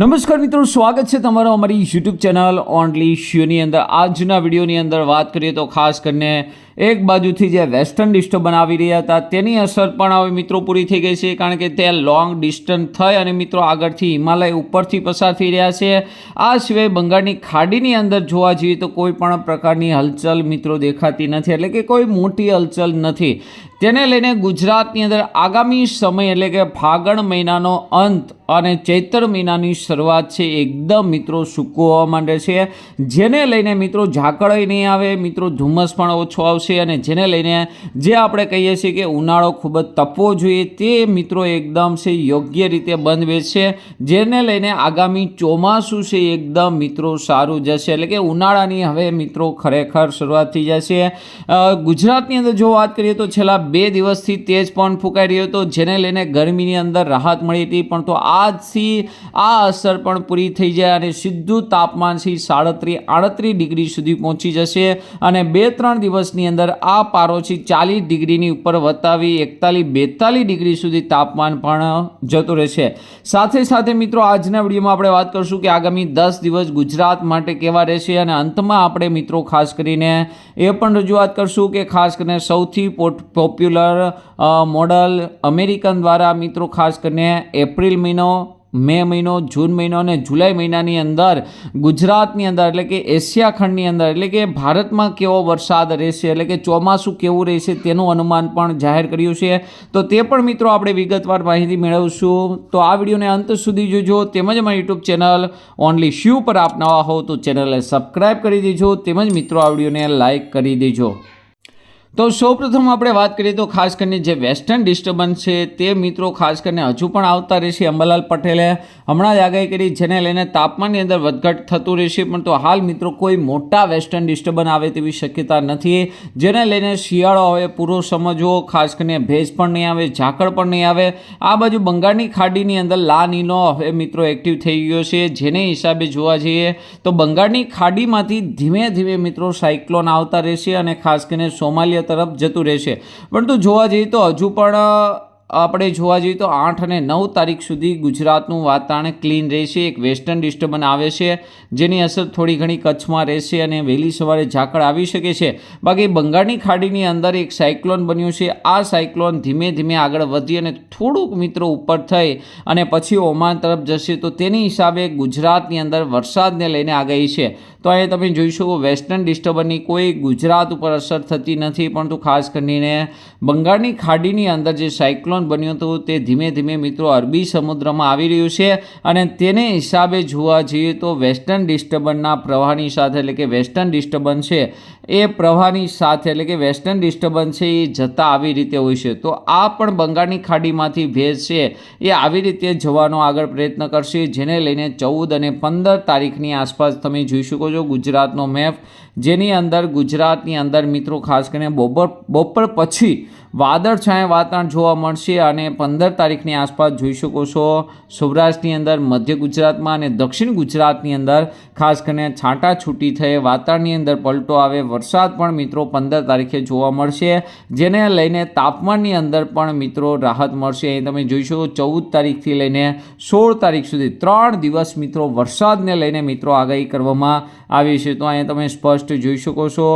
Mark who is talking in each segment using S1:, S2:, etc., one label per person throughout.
S1: નમસ્કાર મિત્રો, સ્વાગત છે તમારો અમારી યુટ્યુબ ચેનલ ઓનલી શ્યુની અંદર. આજના વિડીયોની અંદર વાત કરીએ તો ખાસ કરીને એક બાજુથી જે વેસ્ટર્ન ડિસ્ટર્બ બનાવી રહ્યા હતા, તેની અસર પણ હવે મિત્રો પૂરી થઈ ગઈ છે, કારણ કે તે લોંગ ડિસ્ટન્સ થઈ અને મિત્રો આગળથી હિમાલય ઉપરથી પસાર થઈ રહ્યા છે. આ સિવાય બંગાળની ખાડીની અંદર જોવા જઈએ તો કોઈ પણ પ્રકારની હલચલ મિત્રો દેખાતી નથી, એટલે કે કોઈ મોટી હલચલ નથી. તેને લઈને ગુજરાતની અંદર આગામી સમય એટલે કે ફાગણ મહિનાનો અંત અને ચૈત્ર મહિનાની શરૂઆત છે, એકદમ મિત્રો સૂકો હોવા માંડે છે. જેને લઈને મિત્રો ઝાકળય નહીં આવે, મિત્રો ધુમ્મસ પણ ઓછો આવશે. અને જેને લઈને જે આપણે કહીએ છીએ કે ઉનાળો ખૂબ જ તપવો જોઈએ તે મિત્રો એકદમ છે યોગ્ય રીતે બંધ બેસશે જેને લઈને આગામી ચોમાસું છે એકદમ મિત્રો સારું જશે. એટલે કે ઉનાળાની હવે મિત્રો ખરેખર શરૂઆત થઈ જશે. ગુજરાતની અંદર જો વાત કરીએ તો છેલ્લા બે દિવસથી તેજ પણ ફૂંકાઈ રહ્યો હતો. જેને લઈને ગરમીની અંદર રાહત મળી હતી. પણ તો આજથી આ અસર પણ પૂરી થઈ જાય અને સીધું તાપમાન છે સાડત્રીસ આડત્રીસ ડિગ્રી સુધી પહોંચી જશે. અને બે ત્રણ દિવસની અંદર આ પારો ચાલીસ ડિગ્રીની ઉપર વતાવી એકતાલીસ બેતાલીસ ડિગ્રી સુધી તાપમાન પણ જતું રહેશે સાથે સાથે મિત્રો, આજના વિડીયોમાં આપણે વાત કરીશું કે આગામી દસ દિવસ ગુજરાત માટે કેવા રહેશે અને અંતમાં આપણે મિત્રો ખાસ કરીને એ પણ રજૂઆત કરશું કે ખાસ કરીને સૌથી પોપ્યુલર મોડલ અમેરિકન દ્વારા મિત્રો ખાસ કરીને એપ્રિલ મહિનો મે મહિનો, જૂન મહિનો અને જુલાઈ મહિનાની અંદર, ગુજરાતની અંદર એટલે કે એશિયા ખંડની અંદર એટલે કે ભારતમાં કેવો વરસાદ રહેશે, એટલે કે ચોમાસું કેવું રહેશે તેનું અનુમાન પણ જાહેર કર્યું છે. તો તે પણ મિત્રો આપણે વિગતવાર માહિતી મેળવશું. તો આ વિડીયોને અંત સુધી જોજો. તેમજ અમારી યુટ્યુબ ચેનલ ઓનલી શ્યુ પર આપ નવા હો તો ચેનલને સબસ્ક્રાઈબ કરી દેજો. તેમજ મિત્રો આ વિડીયોને લાઈક કરી દેજો. તો સૌપ્રથમ આપણે વાત કરીએ તો ખાસ કરીને જે વેસ્ટર્ન ડિસ્ટર્બન્સ છે, તે મિત્રો ખાસ કરીને હજુ પણ આવતા રહેશે અંબાલાલ પટેલે. હમણાં જ આગાહી કરી, જેને લઈને તાપમાનની અંદર વધઘટ થતું રહેશે, પણ તો હાલ મિત્રો કોઈ મોટા વેસ્ટર્ન ડિસ્ટર્બન્સ આવે તેવી શક્યતા નથી. જેને લઈને શિયાળો હવે પૂરો સમજવો ખાસ કરીને ભેજ પણ નહીં આવે, ઝાકળ પણ નહીં આવે. આ બાજુ બંગાળની ખાડીની અંદર લા નીનો હવે મિત્રો એક્ટિવ થઈ ગયો છે. જેને હિસાબે જોવા જઈએ, તો બંગાળની ખાડીમાંથી ધીમે ધીમે મિત્રો સાયક્લોન આવતા રહેશે અને ખાસ કરીને સોમાલિયા તરફ જતું રહેશે. પરંતુ જોવા જઈએ તો હજુ પણ આપણે જોવા જઈએ તો આઠ અને નવ તારીખ સુધી ગુજરાતનું વાતાવરણ ક્લીન રહેશે, એક વેસ્ટર્ન ડિસ્ટર્બન આવે છે, જેની અસર થોડી ઘણી કચ્છમાં રહેશે અને વહેલી સવારે ઝાકળ આવી શકે છે. બાકી બંગાળની ખાડીની અંદર એક સાયક્લોન બન્યું છે. આ સાયક્લોન ધીમે ધીમે આગળ વધી અને થોડુંક મિત્રો ઉપર થઈ અને પછી ઓમાન તરફ જશે, તો તેની હિસાબે ગુજરાતની અંદર વરસાદને લઈને આગાહી છે. તો અહીંયા તમે જોઈ શકો વેસ્ટર્ન ડિસ્ટર્બનની કોઈ ગુજરાત ઉપર અસર થતી નથી, પરંતુ ખાસ કરીને બંગાળની ખાડીની અંદર જે સાયક્લોન બન્યું હતું, તે ધીમે ધીમે મિત્રો અરબી સમુદ્રમાં આવી રહ્યું છે અને તેને હિસાબે જોવા જઈએ તો વેસ્ટર્ન ડિસ્ટર્બન્સના પ્રવાહની સાથે એટલે કે વેસ્ટર્ન ડિસ્ટર્બન્સ છે, એ પ્રવાહની સાથે એટલે કે વેસ્ટર્ન ડિસ્ટર્બન્સ છે, એ જતા આવી રીતે હોય છે. તો આ પણ બંગાળની ખાડીમાંથી ભેજ છે, એ આવી રીતે જવાનો આગળ પ્રયત્ન કરશે, જેને લઈને ચૌદ અને પંદર તારીખની આસપાસ તમે જોઈ શકો છો ગુજરાતનો મેપ. જેની અંદર ગુજરાતની અંદર મિત્રો ખાસ કરીને બપોર બપોર પછી વાદળછાયા વાતાવરણ જોવા મળશે અને પંદર તારીખની આસપાસ જોઈ શકો છો. સૌરાષ્ટ્રની અંદર, મધ્ય ગુજરાતમાં અને દક્ષિણ ગુજરાતની અંદર, ખાસ કરીને છાંટાછૂટી થઈ, વાતાવરણની અંદર પલટો આવે, વરસાદ પણ મિત્રો પંદર તારીખે જોવા મળશે. જેને લઈને તાપમાનની અંદર પણ મિત્રો રાહત મળશે. અહીં તમે જોઈ શકો ચૌદ તારીખથી લઈને સોળ તારીખ સુધી ત્રણ દિવસ મિત્રો વરસાદને લઈને મિત્રો આગાહી કરવામાં આવી છે. તો અહીંયા તમે સ્પષ્ટ જોઈ શકો છો.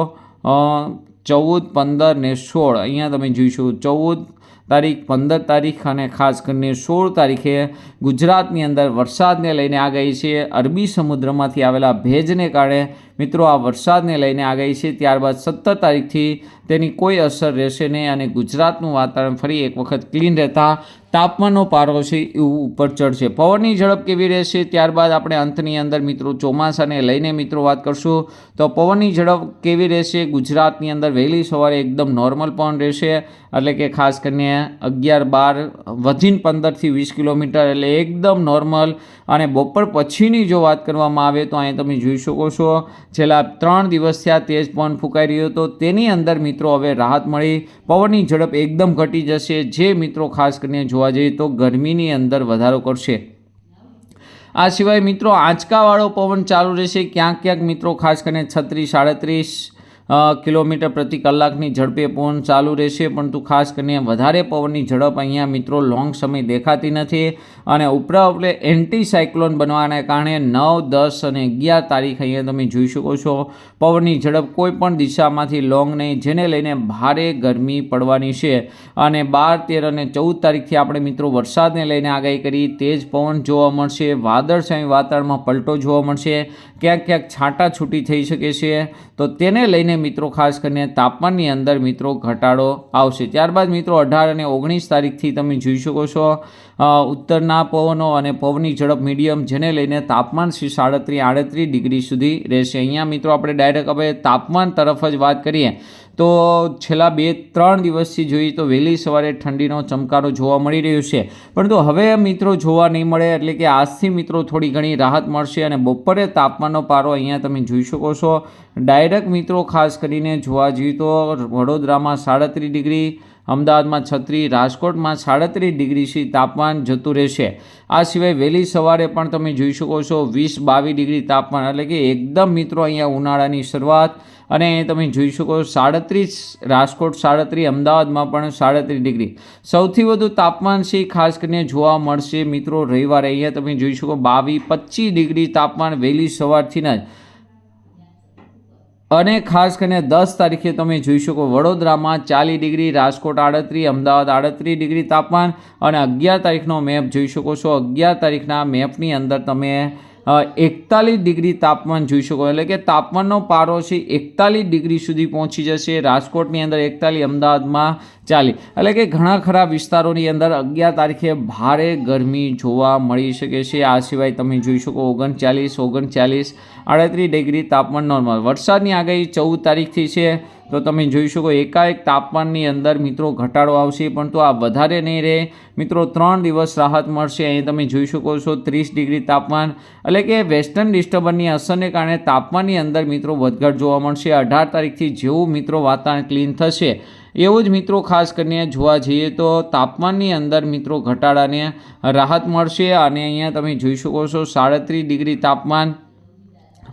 S1: ચૌદ, પંદર ને સોળ. અહીંયા તમે જોઈશો, ચૌદ તારીખ, પંદર તારીખ અને ખાસ કરીને સોળ તારીખે ગુજરાતની અંદર વરસાદને લઈને આ ગઈ છે. અરબી સમુદ્રમાંથી આવેલા ભેજને કારણે મિત્રો, આ વરસાદને લઈને આગાહી છે. ત્યારબાદ સત્તર તારીખથી તેની કોઈ અસર રહેશે નહીં અને ગુજરાતનું વાતાવરણ ફરી એક વખત ક્લીન રહેતા તાપમાનનો પારો છે એવું ઉપર ચડશે. પવનની ઝડપ કેવી રહેશે? ત્યારબાદ આપણે અંતની અંદર મિત્રો ચોમાસાને લઈને મિત્રો વાત કરશું. તો પવનની ઝડપ કેવી રહેશે? ગુજરાતની અંદર વહેલી સવારે એકદમ નોર્મલ પવન રહેશે. એટલે કે ખાસ કરીને અગિયાર બાર વધીને પંદરથી વીસ કિલોમીટર એટલે એકદમ નોર્મલ. અને બપોર પછીની જો વાત કરવામાં આવે તો અહીં તમે જોઈ શકો છો છેલ્લા ત્રણ દિવસ થયા તેજ પવન ફૂંકાઈ રહ્યો હતો. તેની અંદર મિત્રો હવે રાહત મળી. પવનની ઝડપ એકદમ ઘટી જશે. જે મિત્રો ખાસ કરીને જોવા જઈએ તો ગરમીની અંદર વધારો કરશે. આ સિવાય મિત્રો આંચકાવાળો પવન ચાલુ રહેશે. ક્યાંક ક્યાંક મિત્રો ખાસ કરીને છત્રીસ, સાડત્રીસ કિલોમીટર પ્રતિ કલાકની ઝડપે પવન ચાલુ રહેશે, પરંતુ ખાસ કરીને વધારે પવનની ઝડપ અહીંયા મિત્રો લોંગ સમય દેખાતી નથી અને ઉપરા ઉપરે એન્ટી સાયક્લોન બનવાના કારણે નવ, દસ અને અગિયાર તારીખ અહીંયા તમે જોઈ શકો છો, પવનની ઝડપ કોઈ પણ દિશામાંથી લોંગ નહીં, જેને લઈને ભારે ગરમી પડવાની છે. અને બાર, તેર અને ચૌદ તારીખથી આપણે મિત્રો વરસાદને લઈને આગાહી કરી, તેજ પવન જોવા મળશે, વાદળછાયું વાતાવરણમાં પલટો જોવા મળશે, ક્યાંક ક્યાંક છાંટા છૂટી થઈ શકે છે. તો તેને લઈને મિત્રો, ખાસ કરીને તાપમાનની અંદર મિત્રો ઘટાડો આવશે. ત્યારબાદ મિત્રો, અઢાર અને ઓગણીસ તારીખથી તમે જોઈ શકો છો ઉત્તરના પવનો અને પવનની ઝડપ મીડિયમ, જેને લઈને તાપમાન શ્રી સાડત્રીસ આડત્રીસ ડિગ્રી સુધી રહેશે. અહીંયા મિત્રો, આપણે ડાયરેક્ટ હવે તાપમાન તરફ જ વાત કરીએ. તો છેલ્લા બે, ત્રણ દિવસથી જોઈએ તો વહેલી સવારે ઠંડીનો ચમકારો જોવા મળી રહ્યો છે. પરંતુ હવે મિત્રો જોવા નહીં મળે એટલે કે આજથી મિત્રો થોડી ઘણી રાહત મળશે અને બપોરે તાપમાનનો પારો અહીંયા તમે જોઈ શકો છો. ડાયરેક્ટ મિત્રો ખાસ કરીને જોવા જઈએ તો વડોદરામાં સાડત્રીસ ડિગ્રી, અમદાવાદમાં છત્રીસ, રાજકોટમાં સાડત્રીસ ડિગ્રી સુધી તાપમાન જતું રહેશે. આ સિવાય વહેલી સવારે પણ તમે જોઈ શકો છો વીસ બાવીસ ડિગ્રી તાપમાન એટલે કે એકદમ મિત્રો અહીંયા ઉનાળાની શરૂઆત. અને તમે જોઈ શકો સાડત્રીસ, રાજકોટ સાડત્રીસ, અમદાવાદમાં પણ સાડત્રીસ ડિગ્રી. સૌથી વધુ તાપમાન છે, ખાસ કરીને જોવા મળશે મિત્રો રવિવારે. અહીંયા તમે જોઈ શકો બાવીસ, પચીસ ડિગ્રી તાપમાન વહેલી સવારથી જ. અને ખાસ કરીને દસ તારીખે તમે જોઈ શકો વડોદરામાં ચાલીસ ડિગ્રી, રાજકોટ આડત્રીસ, અમદાવાદ આડત્રીસ ડિગ્રી તાપમાન. અને અગિયાર તારીખનો મેપ જોઈ શકો છો. અગિયાર તારીખના મેપની અંદર તમે એકતાલીસ ડિગ્રી તાપમાન જોઈ શકો એટલે કે તાપમાનનો પારો છે એકતાલીસ ડિગ્રી સુધી પહોંચી જશે. રાજકોટની અંદર એકતાલીસ, અમદાવાદમાં ચાલી. એટલે કે ઘણા ખરા વિસ્તારોની અંદર અગિયાર તારીખે ભારે ગરમી જોવા મળી શકે છે. આ સિવાય તમે જોઈ શકો ઓગણચાલીસ ઓગણચાલીસ, આડત્રીસ ડિગ્રી તાપમાન નોર્મલ. વરસાદની આગાહી ચૌદ તારીખથી છે. તો તમે જોઈ શકો એકાએક તાપમાનની અંદર મિત્રો ઘટાડો આવશે, પરંતુ આ વધારે નહીં રહે. મિત્રો, ત્રણ દિવસ રાહત મળશે. અહીં તમે જોઈ શકો છો ત્રીસ ડિગ્રી તાપમાન. એટલે કે વેસ્ટર્ન ડિસ્ટર્બન્સની અસરને કારણે તાપમાનની અંદર મિત્રો વધઘટ જોવા મળશે. અઢાર તારીખથી જેવું મિત્રો વાતાવરણ ક્લીન થશે. એવું જ મિત્રો ખાસ કરીને જોવા જઈએ તો તાપમાનની અંદર મિત્રો ઘટાડાને રાહત મળશે અને અહીંયા તમે જોઈ શકો છો સાડત્રીસ ડિગ્રી તાપમાન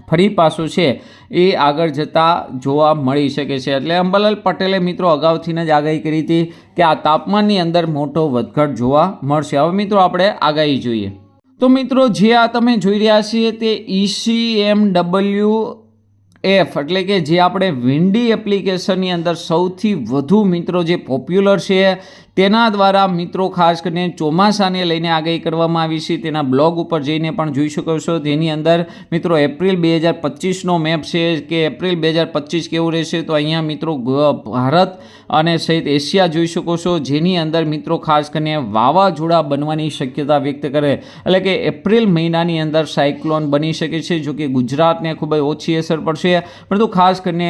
S1: ફરી પાછું છે એ આગળ જતાં જોવા મળી શકે છે. એટલે અંબાલાલ પટેલે મિત્રો અગાઉથી જ આગાહી કરી હતી કે આ તાપમાનની અંદર મોટો વધઘટ જોવા મળશે. હવે મિત્રો આપણે આગાહી જોઈએ. તો મિત્રો જે આ તમે જોઈ રહ્યા છીએ તે E ઈસીએમ ડબલ્યુ એફ એટલે કે જે આપણે વિન્ડી એપ્લિકેશનની અંદર સૌથી વધુ મિત્રો જે પોપ્યુલર છે, તેના દ્વારા મિત્રો ખાસ કરીને ચોમાસાને લઈને આગાહી કરવામાં આવી છે. તેના બ્લોગ ઉપર જઈને પણ જોઈ શકો છો. તેની અંદર મિત્રો એપ્રિલ બે હજાર પચીસનો મેપ છે કે એપ્રિલ બે હજાર પચીસ કેવું રહેશે? તો અહીંયા મિત્રો ભારત અને સહિત એશિયા જોઈ શકો છો. જેની અંદર મિત્રો ખાસ કરીને વાવાઝોડા બનવાની શક્યતા વ્યક્ત કરે. એટલે કે એપ્રિલ મહિનાની અંદર સાયક્લોન બની શકે છે જો કે ગુજરાતને ખૂબ જ ઓછી અસર પડશે. પરંતુ ખાસ કરીને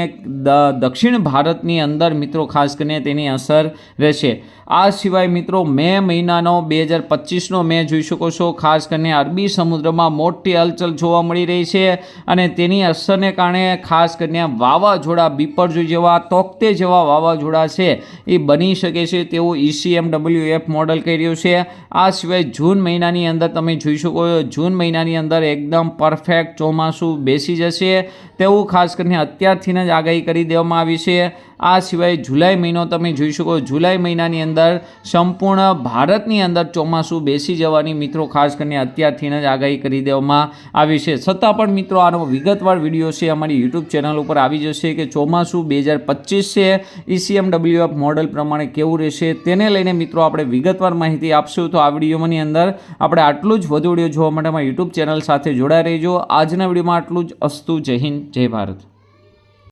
S1: દક્ષિણ ભારતની અંદર મિત્રો ખાસ કરીને તેની અસર રહેશે. આ સિવાય મિત્રો મે મહિનાનો બે હજાર પચીસનો મે જોઈ શકો છો. ખાસ કરીને અરબી સમુદ્રમાં મોટી હલચલ જોવા મળી રહી છે અને તેની અસરને કારણે ખાસ કરીને વાવાઝોડા, બીપરજોય જેવા, તોકતે જેવા વાવાઝોડા છે એ બની શકે છે તેવું E ECM W F model કહી રહ્યું છે. આ સિવાય જૂન મહિનાની અંદર તમે જોઈ શકો છો. જૂન મહિનાની અંદર એકદમ પરફેક્ટ ચોમાસું બેસી જશે. તેવું ખાસ કરીને અત્યારથી જ આગાહી કરી દેવામાં આવી છે. આ સિવાય જુલાઈ મહિનો તમે જોઈ શકો, જુલાઈ મહિનાની અંદર સંપૂર્ણ ભારતની અંદર ચોમાસું બેસી જવાની મિત્રો ખાસ કરીને અત્યારથી જ આગાહી કરી દેવામાં આવી છે. છતાં પણ મિત્રો આનો વિગતવાર વીડિયો છે અમારી યુટ્યુબ ચેનલ ઉપર આવી જશે કે ચોમાસું બે હજાર પચીસ છે. ઈસીએમ ડબલ્યુએફ મોડલ પ્રમાણે કેવું રહેશે તેને લઈને મિત્રો આપણે વિગતવાર માહિતી આપશું. તો આ વિડીયોની અંદર આપણે આટલું જ વધુ વીડિયો જોવા માટે અમારી યુટ્યુબ ચેનલ સાથે જોડાઈ રહેજો. આજના વિડીયોમાં આટલું જ. અસ્તુ, જય હિન્દ, જય ભારત. tarde.